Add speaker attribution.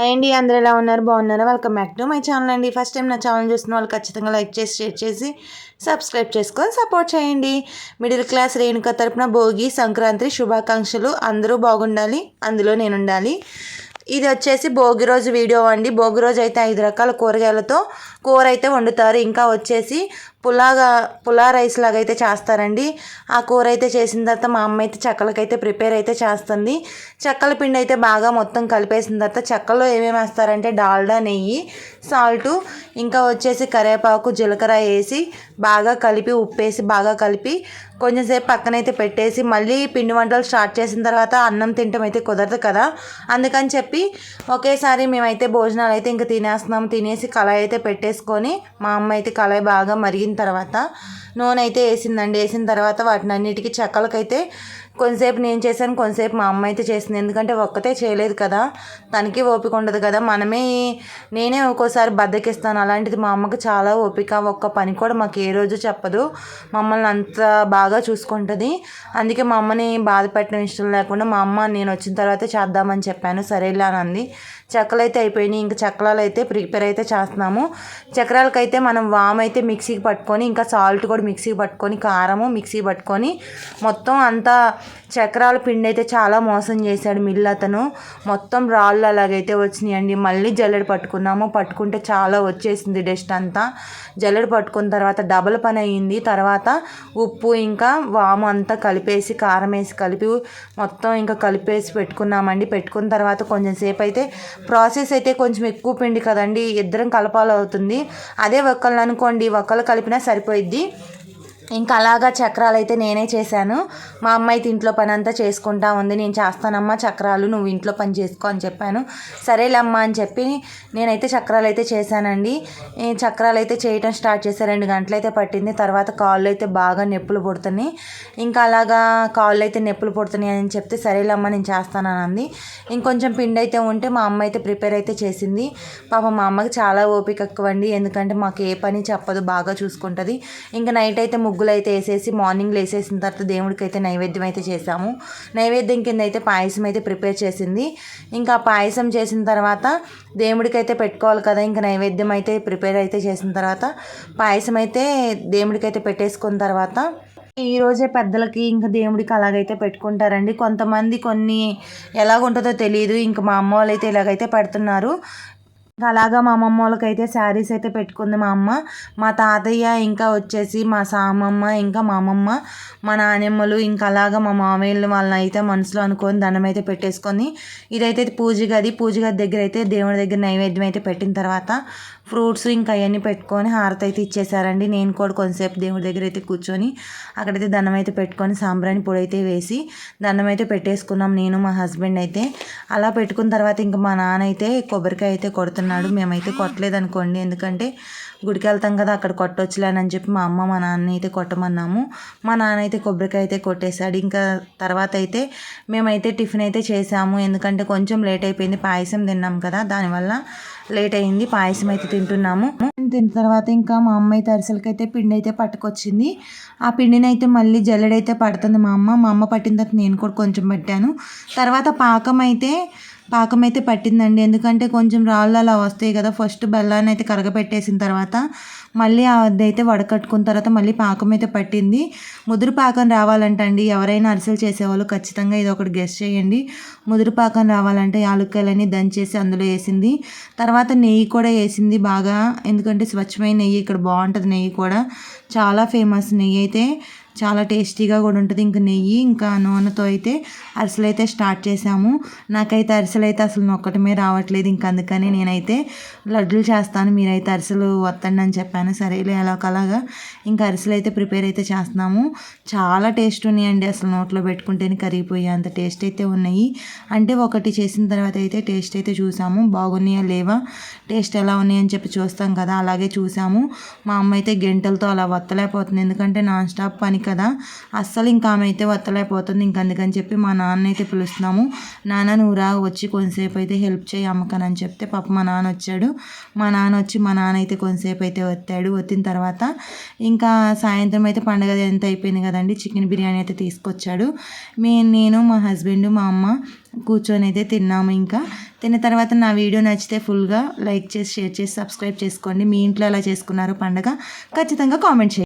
Speaker 1: అండి అందరూ ఎలా ఉన్నారు? బాగున్నారా? Welcome back to my channel అండి. ఫస్ట్ టైం నా ఛానల్ చూస్తున్న వాళ్ళు ఖచ్చితంగా లైక్ చేసి షేర్ చేసి సబ్స్క్రైబ్ చేసుకొని సపోర్ట్ చేయండి. మిడిల్ క్లాస్ రేణుక తరపున భోగి సంక్రాంతి శుభాకాంక్షలు. అందరూ బాగుండాలి అందులో నేను ఉండాలి ఇది వచ్చేసి భోగి రోజు వీడియో అండి. భోగి రోజు అయితే ఐదు రకాల కూరగాయలతో కూర అయితే వండుతారు. ఇంకా వచ్చేసి పులాగా పులా రైస్ లాగా అయితే చేస్తారండి. ఆ కూర అయితే చేసిన తర్వాత మా అమ్మ అయితే చెక్కలకైతే ప్రిపేర్ అయితే చేస్తుంది. చెక్కల పిండి అయితే బాగా మొత్తం కలిపేసిన తర్వాత చెక్కలో ఏమేమి వేస్తారంటే డాల్డా నెయ్యి సాల్టు ఇంకా వచ్చేసి కరివేపాకు జీలకర్ర వేసి బాగా కలిపి ఉప్పేసి బాగా కలిపి కొంచెంసేపు పక్కనైతే పెట్టేసి మళ్ళీ పిండి వంటలు స్టార్ట్ చేసిన తర్వాత అన్నం తినటం అయితే కుదరదు కదా. అందుకని చెప్పి ఒకేసారి మేమైతే భోజనాలు అయితే ఇంకా తినేస్తున్నాము. తినేసి కళాయి అయితే పెట్టేసుకొని మా అమ్మ అయితే కళాయి బాగా మరిగిన తర్వాత నూనె అయితే వేసిందండి. వేసిన తర్వాత వాటిని అన్నిటికీ చెక్కలకైతే కొంతసేపు నేను చేశాను కొంతసేపు మా అమ్మ అయితే చేసింది. ఎందుకంటే ఒక్కతే చేయలేదు కదా. తనకి ఓపిక ఉండదు కదా. మనమే నేనే ఒక్కోసారి బద్దకిస్తాను. అలాంటిది మా అమ్మకి చాలా ఓపిక. ఒక్క పని కూడా మాకు ఏ రోజు చెప్పదు. మమ్మల్ని అంత బాగా చూసుకుంటుంది. అందుకే మా అమ్మని బాధ పెట్టడం ఇష్టం లేకుండా మా అమ్మ నేను వచ్చిన తర్వాత చేద్దామని చెప్పాను. సరేలే అని అంది. చెక్కలు అయితే అయిపోయినాయి. ఇంకా చక్రాలు అయితే ప్రిపేర్ అయితే చేస్తున్నాము. చక్రాలకైతే మనం వామ్ అయితే మిక్సీకి పట్టుకొని ఇంకా సాల్ట్ కూడా మిక్సీకి పట్టుకొని కారము మిక్సీ పట్టుకొని మొత్తం అంతా చక్రాల పిండి అయితే చాలా మోసం చేశాడు మిల్లు అతను. మొత్తం రాళ్ళు అలాగైతే వచ్చినాయండి. మళ్ళీ జల్లెడ పట్టుకున్నాము పట్టుకుంటే చాలా వచ్చేసింది డస్ట్ అంతా. జల్లెడ పట్టుకున్న తర్వాత డబల్ పని అయ్యింది తర్వాత ఉప్పు ఇంకా వాము అంతా కలిపేసి కారం వేసి కలిపి మొత్తం ఇంకా కలిపేసి పెట్టుకున్నామండి. పెట్టుకున్న తర్వాత కొంచెం సేపు అయితే ప్రాసెస్ అయితే కొంచెం ఎక్కువ పిండి కదండి. ఇద్దరం కలపాలి అవుతుంది అదే ఒక్కళ్ళు అనుకోండి. ఒక్కళ్ళు కలిపినా సరిపోయిద్ది. ఇంకా అలాగా చక్రాలు అయితే నేనే చేశాను. మా అమ్మ అయితే ఇంట్లో పని అంతా చేసుకుంటా ఉంది. నేను చేస్తానమ్మా చక్రాలు నువ్వు ఇంట్లో పని చేసుకో అని చెప్పాను. సరేలమ్మా అని చెప్పి నేనైతే చక్రాలు అయితే చేశానండి. చక్రాలు అయితే చేయటం స్టార్ట్ చేశాను. రెండు గంటలు అయితే పట్టింది. తర్వాత కాళ్ళు అయితే బాగా నొప్పులు పుడుతున్నాయి. ఇంకా అలాగా కాళ్ళు అయితే నొప్పులు పుడుతున్నాయి అని చెప్తే సరేలమ్మా నేను చేస్తానని అంది ఇంకొంచెం పిండి అయితే ఉంటే మా అమ్మ అయితే ప్రిపేర్ అయితే చేసింది. పాప మా అమ్మకి చాలా ఓపిక ఎక్కువ అండి ఎందుకంటే మాకు ఏ పని చెప్పదు బాగా చూసుకుంటుంది. ఇంకా నైట్ అయితే ముగ్గులు అయితే వేసేసి మార్నింగ్ వేసేసిన తర్వాత దేవుడికి అయితే నైవేద్యం అయితే చేసాము నైవేద్యం కింద అయితే పాయసం అయితే ప్రిపేర్ చేసింది. ఇంకా పాయసం చేసిన తర్వాత దేవుడికి అయితే పెట్టుకోవాలి కదా ఇంకా నైవేద్యం అయితే ప్రిపేర్ అయితే చేసిన తర్వాత పాయసం అయితే దేవుడికి అయితే పెట్టేసుకున్న తర్వాత ఈ రోజే పెద్దలకి ఇంకా దేవుడికి అలాగైతే పెట్టుకుంటారండి. కొంతమంది కొన్ని ఎలాగుంటుందో తెలియదు ఇంకా మా అమ్మ వాళ్ళు అయితే ఇలాగైతే పెడుతున్నారు. అలాగా మా అమ్మమ్మ వాళ్ళకైతే శారీస్ అయితే పెట్టుకుంది మా అమ్మ. మా తాతయ్య ఇంకా వచ్చేసి మా సామమ్మ ఇంకా మా అమ్మమ్మ మా నానమ్మలు ఇంకా అలాగా మా మామయ్యలు వాళ్ళని అయితే మనసులో అనుకొని దండం అయితే పెట్టేసుకొని ఇదైతే పూజ గది. పూజ గది దగ్గర అయితే దేవుడి దగ్గర నైవేద్యం అయితే పెట్టిన తర్వాత ఫ్రూట్స్ ఇంకా అవన్నీ పెట్టుకొని హారతి అయితే ఇచ్చేసారండి నేను కూడా కొంతసేపు దేవుడి దగ్గర అయితే కూర్చొని అక్కడైతే దండం అయితే పెట్టుకొని సాంబ్రాణి పొడి అయితే వేసి దండం అయితే పెట్టేసుకున్నాం. నేను మా హస్బెండ్ అయితే. అలా పెట్టుకున్న తర్వాత ఇంకా మా నాన్న అయితే కొబ్బరికాయ అయితే కొడుతున్నాను అన్నాడు. మేమైతే కొట్టలేదు అనుకోండి ఎందుకంటే గుడికి వెళ్తాం కదా అక్కడ కొట్టొచ్చులేనని చెప్పి మా అమ్మ మా నాన్న అయితే కొట్టమన్నాము. మా నాన్న అయితే కొబ్బరికాయ అయితే కొట్టేశాడు. ఇంకా తర్వాత అయితే మేమైతే టిఫిన్ అయితే చేసాము ఎందుకంటే కొంచెం లేట్ అయిపోయింది. పాయసం తిన్నాం కదా దానివల్ల లేట్ అయింది. పాయసం అయితే తింటున్నాము. తిన్న తర్వాత ఇంకా మా అమ్మ అయితే అరిసెలకైతే అయితే పిండి అయితే పట్టుకొచ్చింది. ఆ పిండిని అయితే మళ్ళీ జల్లెడైతే పడుతుంది మా అమ్మ. మా అమ్మ పట్టిన తర్వాత నేను కూడా కొంచెం పెట్టాను. తర్వాత పాకం అయితే పాకం అయితే పట్టిందండి. ఎందుకంటే కొంచెం రాళ్ళు అలా వస్తాయి కదా. ఫస్ట్ బెల్లాన్ని అయితే కరగపెట్టేసిన తర్వాత మళ్ళీ అదైతే వడకట్టుకున్న తర్వాత మళ్ళీ పాకం అయితే పట్టింది. ముదురు పాకం రావాలంటండి. ఎవరైనా అరిసెలు చేసేవాళ్ళు ఖచ్చితంగా ఇది ఒకటి గెస్ట్ చేయండి. ముదురు పాకం రావాలంటే యాలక్కాయలన్నీ దంచేసి అందులో వేసింది. తర్వాత నెయ్యి కూడా వేసింది బాగా. ఎందుకంటే స్వచ్ఛమైన నెయ్యి ఇక్కడ బాగుంటుంది నెయ్యి కూడా. చాలా ఫేమస్ నెయ్యి అయితే. చాలా టేస్టీగా కూడా ఉంటుంది. ఇంకా నెయ్యి ఇంకా నూనెతో అయితే అరిసెలు అయితే స్టార్ట్ చేశాము. నాకైతే అరిసెలు అయితే అసలు నొక్కటమే రావట్లేదు. ఇంక అందుకని నేనైతే లడ్డులు చేస్తాను. మీరైతే అరిసెలు వత్తండి అని చెప్పాను. సరేలే అలాగలాగా ఇంకా అరిసెలు అయితే ప్రిపేర్ అయితే చేస్తున్నాము. చాలా టేస్ట్ ఉన్నాయండి. అసలు నోట్లో పెట్టుకుంటేనే కరిగిపోయే అంత టేస్ట్ అయితే ఉన్నాయి. అంటే ఒకటి చేసిన తర్వాత అయితే టేస్ట్ అయితే చూసాము. బాగున్నాయా లేవా? టేస్ట్ ఎలా ఉన్నాయని చెప్పి చూస్తాం కదా. అలాగే చూసాము. మా అమ్మ అయితే గంటలతో అలా వత్తలేకపోతుంది. ఎందుకంటే నాన్ స్టాప్ పని కదా. అస్సలు ఇంకా ఆమె అయితే వత్తలేకపోతుంది. ఇంక అందుకని చెప్పి మా నాన్న అయితే పిలుస్తున్నాము. నాన్న నువ్వు రా వచ్చి కొంతసేపు అయితే హెల్ప్ చేయి అమ్మకనని చెప్తే పాప మా నాన్న వచ్చాడు. మా నాన్న వచ్చి మా నాన్న అయితే కొంతసేపు అయితే వత్తాడు. వచ్చిన తర్వాత ఇంకా సాయంత్రం అయితే పండగ ఎంత అయిపోయింది కదండి. చికెన్ బిర్యానీ అయితే తీసుకొచ్చాడు. మే నేను మా హస్బెండ్ మా అమ్మ కూర్చొని అయితే తిన్నాము ఇంకా. తిన్న తర్వాత నా వీడియో నచ్చితే ఫుల్గా లైక్ చేసి షేర్ చేసి సబ్స్క్రైబ్ చేసుకోండి. మీ ఇంట్లో ఎలా చేసుకున్నారు పండగ? ఖచ్చితంగా కామెంట్ చేయండి.